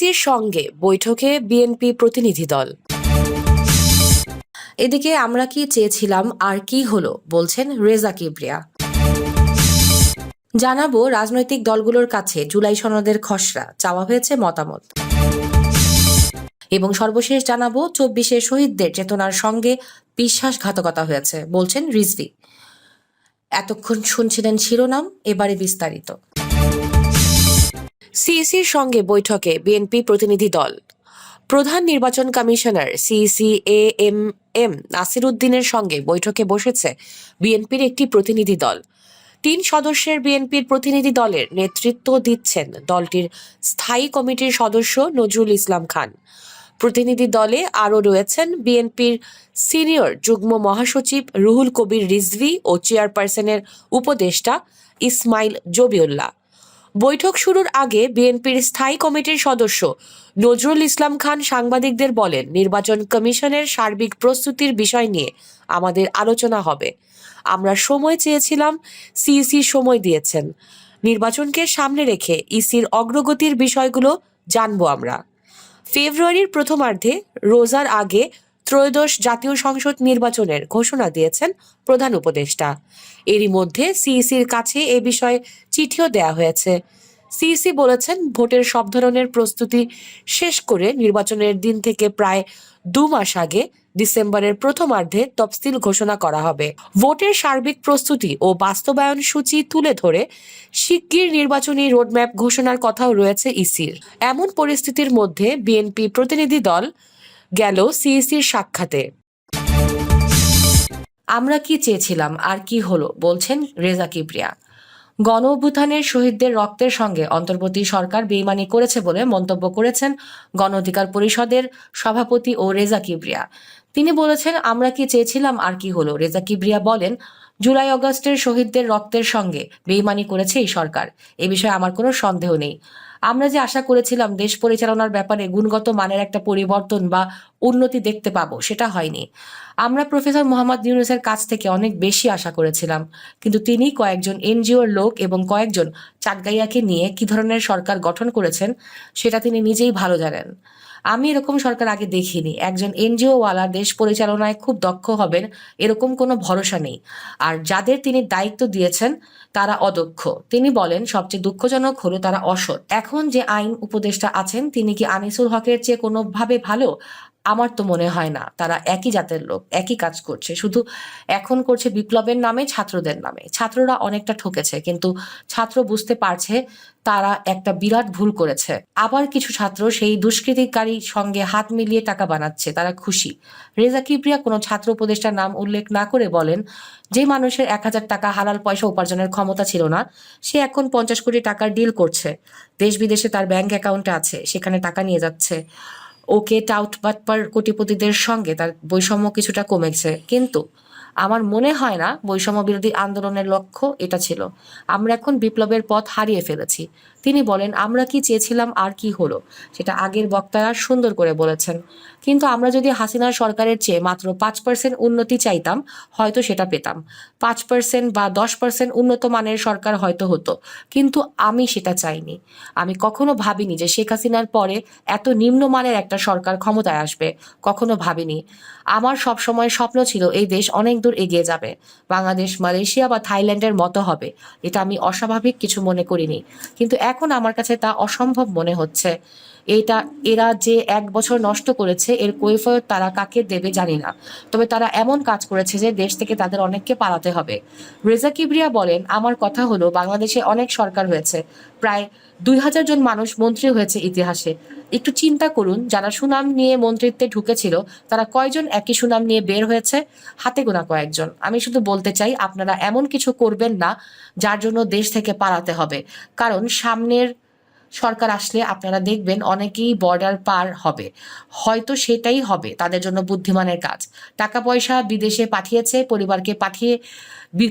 সিইসির সঙ্গে বৈঠকে বিএনপি প্রতিনিধি দল। এদিকে আমরা কি চেয়েছিলাম আর কি হলো, বলছেন রেজা কিবরিয়া। জানাব রাজনৈতিক দলগুলোর কাছে জুলাই সনদের খসড়া, চাওয়া হয়েছে মতামত। এবং সর্বশেষ জানাব চব্বিশে শহীদদের চেতনার সঙ্গে বিশ্বাসঘাতকতা হয়েছে, বলছেন রিজভি। এতক্ষণ শুনছিলেন শিরোনাম, এবারে বিস্তারিত। সিইসির সঙ্গে বৈঠকে বিএনপি প্রতিনিধি দল। প্রধান নির্বাচন commissioner CEC A M M Nasir উদ্দিনের সঙ্গে বৈঠকে বসেছে বিএনপির একটি প্রতিনিধি দল। তিন সদস্যের বিএনপির প্রতিনিধি দলের নেতৃত্ব দিচ্ছেন দলটির স্থায়ী কমিটির সদস্য নজরুল ইসলাম খান। প্রতিনিধি দলে আরও রয়েছেন বিএনপির সিনিয়র যুগ্ম মহাসচিব রুহুল কবির রিজভি ও চেয়ারপারসনের উপদেষ্টা ইসমাইল জবিউল্লাহ। বৈঠক শুরুর আগে বিএনপির স্থায়ী কমিটির সদস্য নজরুল ইসলাম খান সাংবাদিকদের বলেন, নির্বাচন কমিশনের সার্বিক প্রস্তুতির বিষয় নিয়ে আমাদের আলোচনা হবে। আমরা সময় চেয়েছিলাম, সিইসি সময় দিয়েছেন। নির্বাচনকে সামনে রেখে ইসির অগ্রগতির বিষয়গুলো জানব আমরা। ফেব্রুয়ারির প্রথমার্ধে রোজার আগে ত্রয়োদশ জাতীয় সংসদ নির্বাচনের ঘোষণা দিয়েছেন প্রধান উপদেষ্টা। এরই মধ্যে সিইসির কাছে এ বিষয়ে চিঠিও দেয়া হয়েছে। সিইসি বলেছেন ভোটের সব ধরনের প্রস্তুতি শেষ করে নির্বাচনের দিন থেকে প্রায় দু মাস আগে ডিসেম্বরের প্রথমার্ধে তফসিল ঘোষণা করা হবে। ভোটের সার্বিক প্রস্তুতি ও বাস্তবায়ন সূচি তুলে ধরে শিগগির নির্বাচনী রোডম্যাপ ঘোষণার কথাও রয়েছে ইসির। এমন পরিস্থিতির মধ্যে বিএনপি প্রতিনিধি দল গেল সিইসির সাক্ষাতে। আমরা কি চেয়েছিলাম আর কি হলো, বলছেন রেজা কিবরিয়া গণ অভ্যুত্থানের শহীদদের রক্তের সঙ্গে অন্তর্বর্তী সরকার বেইমানি করেছে বলে মন্তব্য করেছেন গণ অধিকার পরিষদের সভাপতি ও রেজা কিবরিয়া তিনি বলেছেন, আমরা কি চেয়েছিলাম আর কি হলো? রেজা কিবরিয়া বলেন জুলাই অগস্টের শহীদদের রক্তের সঙ্গে বেইমানি করেছে এই সরকার। এ বিষয়ে আমার কোনো সন্দেহ নেই। আমরা যে আশা করেছিলাম দেশ পরিচালনার ব্যাপারে গুণগত মানের একটা পরিবর্তন বা উন্নতি দেখতে পাবো, সেটা হয়নি। আমরা প্রফেসর মোহাম্মদ ইউনুসের কাছ থেকে অনেক বেশি আশা করেছিলাম, কিন্তু তিনি কয়েকজন এনজিওর লোক এবং কয়েকজন চাটগাইয়াকে নিয়ে কি ধরনের সরকার গঠন করেছেন, সেটা তিনি নিজেই ভালো জানেন। আমি এরকম সরকার আগে দেখিনি। একজন এনজিও ওয়ালা দেশ পরিচালনায় খুব দক্ষ হবেন, এরকম কোনো ভরসা নেই। আর যাদের তিনি দায়িত্ব দিয়েছেন, তারা অদক্ষ। তিনি বলেন, সবচেয়ে দুঃখজনক হলো তারা অসৎ। এখন যে আইন উপদেষ্টা আছেন, তিনি কি আনিসুল হকের চেয়ে কোনোভাবে ভালো? আমার তো মনে হয় না, তারা একই জাতের লোক, একই কাজ করছে। শুধু এখন করছে বিপ্লবের নামে, ছাত্রদের নামে। ছাত্ররা অনেকটা ঠকেছে, কিন্তু ছাত্র বুঝতে পারছে তারা একটা বিরাট ভুল করেছে। আবার কিছু ছাত্র সেই দুষ্কৃতিকারীর সঙ্গে হাত মিলিয়ে টাকা বানাচ্ছে, তারা খুশি। রেজা কিপ্রিয়া কোনো ছাত্র উপদেষ্টার নাম উল্লেখ না করে বলেন, যে মানুষের এক হাজার টাকা হালাল পয়সা উপার্জনের ক্ষমতা ছিল না, সে এখন পঞ্চাশ কোটি টাকার ডিল করছে। দেশ বিদেশে তার ব্যাংক অ্যাকাউন্টে আছে, সেখানে টাকা নিয়ে যাচ্ছে। ওকে টাউট বাটপার কোটিপতিদের সঙ্গে তার বৈষম্য কিছুটা কমেছে। কিন্তু আমার মনে হয় না বৈষম্য বিরোধী আন্দোলনের লক্ষ্য এটা ছিল। আমরা এখন বিপ্লবের পথ হারিয়ে ফেলেছি। তিনি বলেন, আমরা কি চেয়েছিলাম আর কি হলো? সেটা আগের বক্তারা সুন্দর করে বলেছেন। কিন্তু আমরা যদি হাসিনার সরকারের চেয়ে মাত্র পাঁচ পার্সেন্ট উন্নতি চাইতাম, হয়তো সেটা পেতাম। পাঁচ পার্সেন্ট বা দশ পার্সেন্ট উন্নত মানের সরকার হয়তো হতো। কিন্তু আমি সেটা চাইনি। আমি কখনো ভাবিনি যে শেখ হাসিনার পরে এত নিম্নমানের একটা সরকার ক্ষমতায় আসবে। কখনো ভাবিনি। আমার সব সময় স্বপ্ন ছিল এই দেশ অনেক দূর এগিয়ে যাবে। বাংলাদেশ, মালয়েশিয়া বা থাইল্যান্ডের মতো হবে। এটা আমি অস্বাভাবিক কিছু মনে করিনি। কিন্তু এখন আমার কাছে তা অসম্ভব মনে হচ্ছে। এটা, এরা যে এক বছর নষ্ট করেছে, এর কৈফয়ত তারা কাকে দেবে জানি না। তবে তারা এমন কাজ করেছে যে দেশ থেকে তাদের অনেককে পালাতে হবে। রেজা কিবরিয়া বলেন, আমার কথা হলো, বাংলাদেশে অনেক সরকার হয়েছে। প্রায় দুই হাজার জন মানুষ মন্ত্রী হয়েছে ইতিহাসে। একটু চিন্তা করুন, যারা সুনাম নিয়ে মন্ত্রিত্বে ঢুকেছিল, তারা কয়জন একই সুনাম নিয়ে বের হয়েছে? হাতে গোনা কয়েকজন। আমি শুধু বলতে চাই, আপনারা এমন কিছু করবেন না, যার জন্য দেশ থেকে পালাতে হবে। কারণ সামনের সরকার আসলে আপনারা দেখবেন অনেকেই বর্ডার পার হবে। হয়তো সেটাই হবে তাদের জন্য বুদ্ধিমানের কাজ। টাকা পয়সা বিদেশে পাঠিয়েছে, পরিবারকে পাঠিয়ে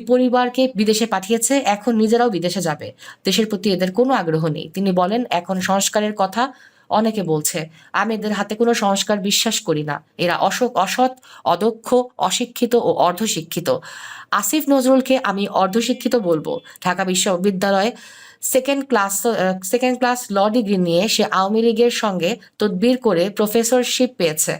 পরিবারকে বিদেশে পাঠিয়েছে, এখন নিজেরাও বিদেশে যাবে। দেশের প্রতি এদের কোনো আগ্রহ নেই। তিনি বলেন, এখন সংস্কারের কথা অনেকে বলছে, আমি এদের হাতে কোনো সংস্কার বিশ্বাস করি না। এরা অশোক অসৎ, অদক্ষ, অশিক্ষিত ও অর্ধশিক্ষিত। আসিফ নজরুলকে আমি অর্ধশিক্ষিত বলব। ঢাকা বিশ্ববিদ্যালয়ে second class second class law degree নিয়ে সে আওয়ামী লীগের সঙ্গে তদবির করে প্রফেসরশিপ পেয়েছে।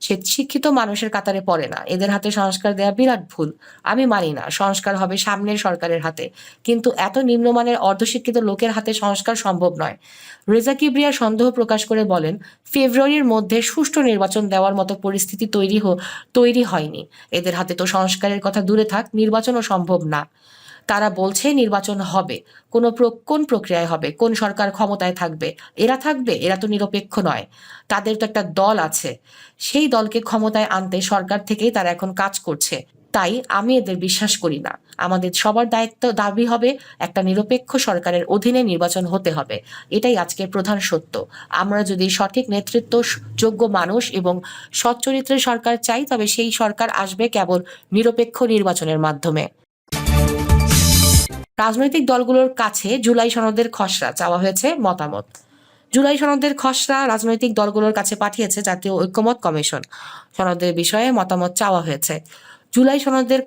সে শিক্ষিত মানুষের কাতারে পড়ে না। এদের হাতে সংস্কার দেওয়া বিরাট ভুল। আমি মানি না, সংস্কার হবে সামনের সরকারের হাতে। কিন্তু এত নিম্নমানের অর্ধশিক্ষিত লোকের হাতে সংস্কার সম্ভব নয়। রেজা কিবরিয়া সন্দেহ প্রকাশ করে বলেন, ফেব্রুয়ারির মধ্যে সুষ্ঠু নির্বাচন দেওয়ার মতো পরিস্থিতি তৈরি তৈরি হয়নি। এদের হাতে তো সংস্কারের কথা দূরে থাক, নির্বাচনও সম্ভব না। তারা বলছে নির্বাচন হবে, কোন কোন প্রক্রিয়ায় হবে, কোন সরকার ক্ষমতায় থাকবে, এরা থাকবে, এরা তো নিরপেক্ষ নয়, তাদের তো একটা দল আছে, সেই দলকে ক্ষমতায় আনতে সরকার থেকেই তারা এখন কাজ করছে, তাই আমি এদের বিশ্বাস করি না, আমাদের সবার দায়িত্ব, দাবি হবে একটা নিরপেক্ষ সরকারের অধীনে নির্বাচন হতে হবে, এটাই আজকের প্রধান সত্য, আমরা যদি সঠিক নেতৃত্ব, যোগ্য মানুষ এবং সচ্চরিত্রের সরকার চাই, তবে সেই সরকার আসবে কেবল নিরপেক্ষ নির্বাচনের মাধ্যমে। রাজনৈতিক দলগুলোর কাছে জুলাই সনদের খসড়া চাওয়া হয়েছে মতামত। জুলাই সনদের খসড়া রাজনৈতিক দলগুলোর কাছে পাঠিয়েছে জাতীয় ঐক্যমত কমিশন। সনদের বিষয়ে মতামত চাওয়া হয়েছে। জুলাই সনদের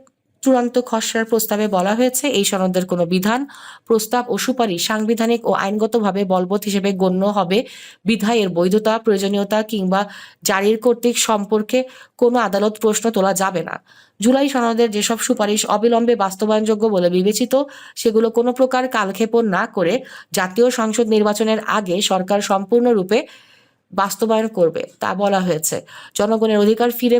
চূড়ান্ত খসড়ার প্রস্তাবে বলা হয়েছে, এই সনদের কোনো বিধান, প্রস্তাব ও সুপারিশ সাংবিধানিক ও আইনগতভাবে বলবৎ হিসেবে গণ্য হবে। বিধায়ের বৈধতা, প্রয়োজনীয়তা কিংবা জারির কর্তৃক সম্পর্কে কোনো আদালত প্রশ্ন তোলা যাবে না। জুলাই সনদের যেসব সুপারিশ অবিলম্বে বাস্তবায়নযোগ্য বলে বিবেচিত, সেগুলো কোনো প্রকার কালক্ষেপণ না করে জাতীয় সংসদ নির্বাচনের আগে সরকার সম্পূর্ণরূপে বাস্তবায়ন করবে, তা বলা হয়েছে। জনগণের অধিকার ফিরে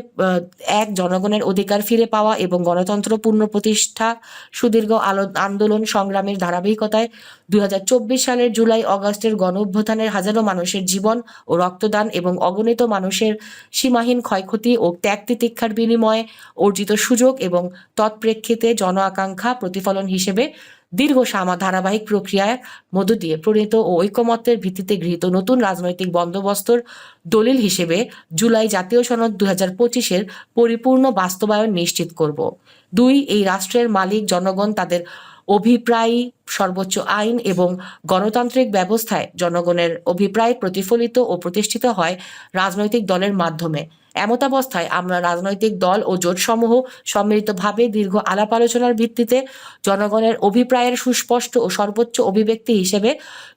এক, জনগণের অধিকার ফিরে পাওয়া এবং গণতন্ত্র পূর্ণ প্রতিষ্ঠা, সুদীর্ঘ আন্দোলন সংগ্রামের ধারাবাহিকতায় দুই হাজার চব্বিশ সালের জুলাই অগাস্টের গণ অভ্যুত্থানের হাজারো মানুষের জীবন ও রক্তদান এবং অগণিত মানুষের সীমাহীন ক্ষয়ক্ষতি ও ত্যাগ তিতিক্ষার বিনিময়ে অর্জিত সুযোগ এবং তৎপ্রেক্ষিতে জন আকাঙ্ক্ষা প্রতিফলন হিসেবে দীর্ঘ ধারাবাহিক প্রক্রিয়ার মধ্য দিয়ে প্রণীত ও ঐকমত্যের ভিত্তিতে গৃহীত নতুন রাজনৈতিক বন্দোবস্তর দলিল হিসেবে জুলাই জাতীয় সনদ দু হাজার পঁচিশের পরিপূর্ণ বাস্তবায়ন নিশ্চিত করব। দুই, এই রাষ্ট্রের মালিক জনগণ তাদের অভিপ্রায়, সর্বোচ্চ আইন এবং গণতান্ত্রিক ব্যবস্থায় জনগণের অভিপ্রায় প্রতিফলিত ও প্রতিষ্ঠিত হয় রাজনৈতিক দলের মাধ্যমে। এমতাবস্থায় আমরা রাজনৈতিক দল ও জোটসমূহ সম্মিলিতভাবে দীর্ঘ আলাপ আলোচনার ভিত্তিতে জনগণের অভিপ্রায়ের সুস্পষ্ট ও সর্বোচ্চ অভিব্যক্তি হিসেবে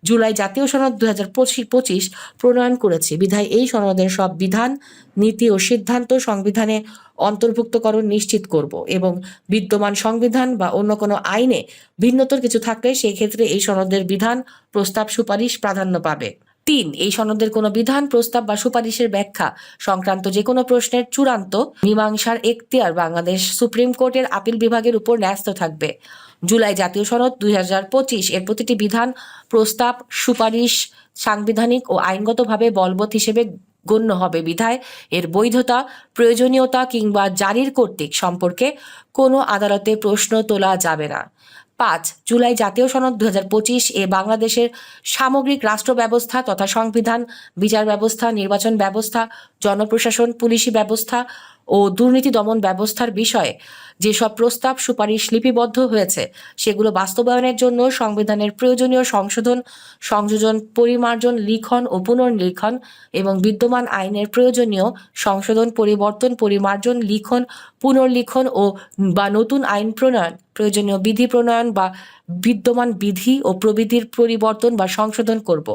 জুলাই জাতীয় সনদ দু হাজার পঁচিশ প্রণয়ন করেছি। বিধায় এই সনদের সব বিধান, নীতি ও সিদ্ধান্ত সংবিধানে অন্তর্ভুক্তকরণ নিশ্চিত করব এবং বিদ্যমান সংবিধান বা অন্য কোনো আইনে ভিন্নতর কিছু থাকলে সেই ক্ষেত্রে এই সনদের বিধান, প্রস্তাব, সুপারিশ প্রাধান্য পাবে। তিন, এই সনদের কোনো বিধান, প্রস্তাব বা সুপারিশের ব্যাখ্যা, সংক্রান্ত যে কোনো প্রশ্নের চূড়ান্ত মীমাংসার এখতিয়ার বাংলাদেশ সুপ্রিম কোর্টের আপিল বিভাগের উপর ন্যস্ত থাকবে। জুলাই জাতীয় সনদ দুই হাজার পঁচিশ, এর প্রতিটি বিধান, প্রস্তাব, সুপারিশ, সাংবিধানিক ও আইনগতভাবে বলবৎ হিসেবে গণ্য হবে। বিধায় এর বৈধতা, প্রয়োজনীয়তা কিংবা জারির কর্তৃক সম্পর্কে কোনো আদালতে প্রশ্ন তোলা যাবে না। পাঁচ, জুলাই জাতীয় সনদ দু হাজার পঁচিশ এ বাংলাদেশের সামগ্রিক রাষ্ট্র ব্যবস্থা তথা সংবিধান, বিচার ব্যবস্থা, নির্বাচন ব্যবস্থা, জনপ্রশাসন, পুলিশি ব্যবস্থা ও দুর্নীতি দমন ব্যবস্থার বিষয়ে যেসব প্রস্তাব সুপারিশ লিপিবদ্ধ হয়েছে, সেগুলো বাস্তবায়নের জন্য সংবিধানের প্রয়োজনীয় সংশোধন, সংযোজন পরিমার্জন লিখন ও পুনর্লিখন এবং বিদ্যমান আইনের প্রয়োজনীয় সংশোধন পরিবর্তন পরিমার্জন লিখন, পুনর্লিখন ও বা নতুন আইন প্রণয়ন, প্রয়োজনীয় বিধি প্রণয়ন বা বিদ্যমান বিধি ও প্রবিধির পরিবর্তন বা সংশোধন করব।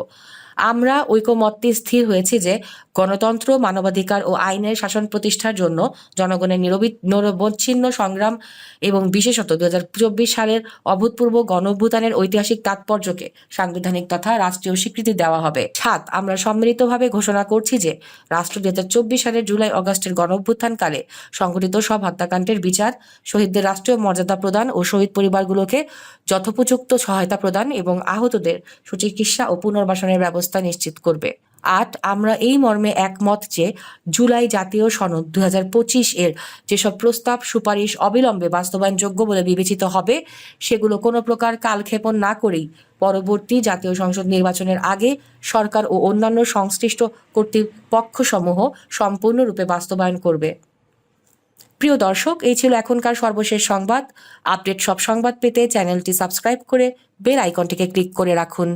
আমরা ঐকমত্যে স্থির হয়েছি যে গণতন্ত্র, মানবাধিকার ও আইনের শাসন প্রতিষ্ঠার জন্য জনগণের নিরবি- নিরবচ্ছিন্ন সংগ্রাম এবং বিশেষত দু হাজার চব্বিশ সালের অভূতপূর্ব গণ অভ্যুত্থানের ঐতিহাসিক তাৎপর্যকে সাংবিধানিক তথা রাষ্ট্রীয় স্বীকৃতি দেওয়া হবে। সাত, আমরা সম্মিলিতভাবে ঘোষণা করছি যে রাষ্ট্র দু হাজার চব্বিশ সালের জুলাই অগস্টের গণ অভ্যুত্থানকালে সংঘটিত সব হত্যাকাণ্ডের বিচার, শহীদদের রাষ্ট্রীয় মর্যাদা প্রদান ও শহীদ পরিবারগুলোকে যথোপযুক্ত সহায়তা প্রদান এবং আহতদের সুচিকিৎসা ও পুনর্বাসনের ব্যবস্থা নিশ্চিত করবে। আট, আমরা এই মর্মে একমত যে জুলাই জাতীয় সনদ দু হাজার পঁচিশ এর যেসব প্রস্তাব, সুপারিশ অবিলম্বে বাস্তবায়নযোগ্য বলে বিবেচিত হবে, সেগুলো কোনো প্রকার কালক্ষেপণ না করেই পরবর্তী জাতীয় সংসদ নির্বাচনের আগে সরকার ও অন্যান্য সংশ্লিষ্ট কর্তৃপক্ষসমূহ সম্পূর্ণরূপে বাস্তবায়ন করবে। প্রিয় দর্শক, এই ছিল এখনকার সর্বশেষ সংবাদ। আপডেট সব সংবাদ পেতে চ্যানেলটি সাবস্ক্রাইব করে বেল আইকনটিকে ক্লিক করে রাখুন।